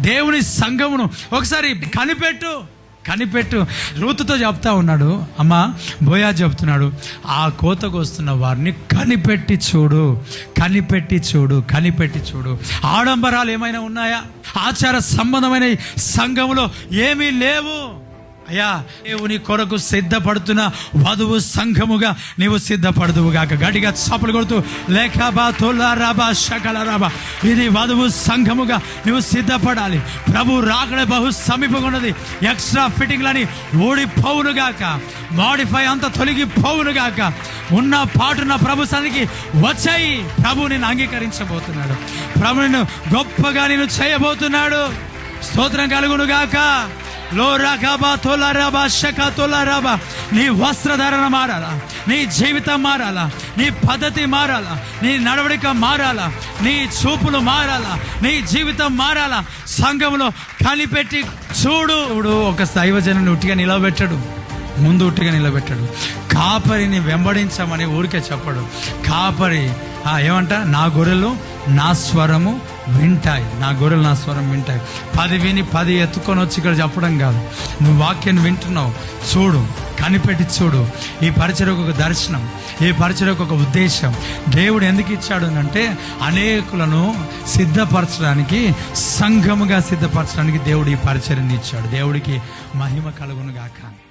దేవుని సంఘమును ఒకసారి కనిపెట్టు కనిపెట్టు. రూతుతో చెప్తా ఉన్నాడు. అమ్మ బోయా చెప్తున్నాడు ఆ కోతకు వస్తున్న వారిని కనిపెట్టి చూడు కనిపెట్టి చూడు కనిపెట్టి చూడు. ఆడంబరాలు ఏమైనా ఉన్నాయా? ఆచార సంబంధమైన సంఘములో ఏమీ లేవు. అయ్యా దేవుని కొరకు సిద్ధపడుతున్న వధువు సంఘముగా నీవు సిద్ధపడదువుగాక గట్టిగా చప్పలు కొడుతూ లేఖాబా తొలా రాబా శకల రాబా ఇది వధువు సంఘముగా నువ్వు సిద్ధపడాలి. ప్రభు రాకడ బహు సమీపంగా ఉన్నది ఎక్స్ట్రా ఫిట్టింగ్లని ఓడిపోవునుగాక మాడిఫై అంత తొలగిపోవునుగాక ఉన్న పాటున్న ప్రభు సన్నికి వచ్చాయి. ప్రభు నేను అంగీకరించబోతున్నాడు. ప్రభు నిన్ను గొప్పగా నేను చేయబోతున్నాడు. స్తోత్రం కలుగును లో రకబా తొలరబా శక తొలరబా నీ వస్త్రధారణ మారాలా? నీ జీవితం మారాలా? నీ పద్ధతి మారాలా? నీ నడవడిక మారాలా? నీ చూపులు మారాలా? నీ జీవితం మారాలా? సంఘంలో కనిపెట్టి చూడు. ఇప్పుడు ఒక దైవజనుని ఉట్టిగా నిలబెట్టడు. ముందు ఉట్టిగా నిలబెట్టాడు. కాపరిని వెంబడించమని ఊరికే చెప్పడు. కాపరి ఏమంట? నా గొర్రెలు నా స్వరము వింటాయి. నా గొర్రెలు నా స్వరం వింటాయి. పది విని పది ఎత్తుకొని వచ్చి ఇక్కడ చెప్పడం కాదు. నువ్వు వాక్యాన్ని వింటున్నావు. చూడు కనిపెట్టి చూడు. ఈ పరిచయకు ఒక దర్శనం ఈ పరిచయకు ఒక ఉద్దేశం. దేవుడు ఎందుకు ఇచ్చాడు అంటే అనేకులను సిద్ధపరచడానికి సంఘముగా సిద్ధపరచడానికి దేవుడు ఈ పరిచర్ని ఇచ్చాడు. దేవుడికి మహిమ కలుగును గాక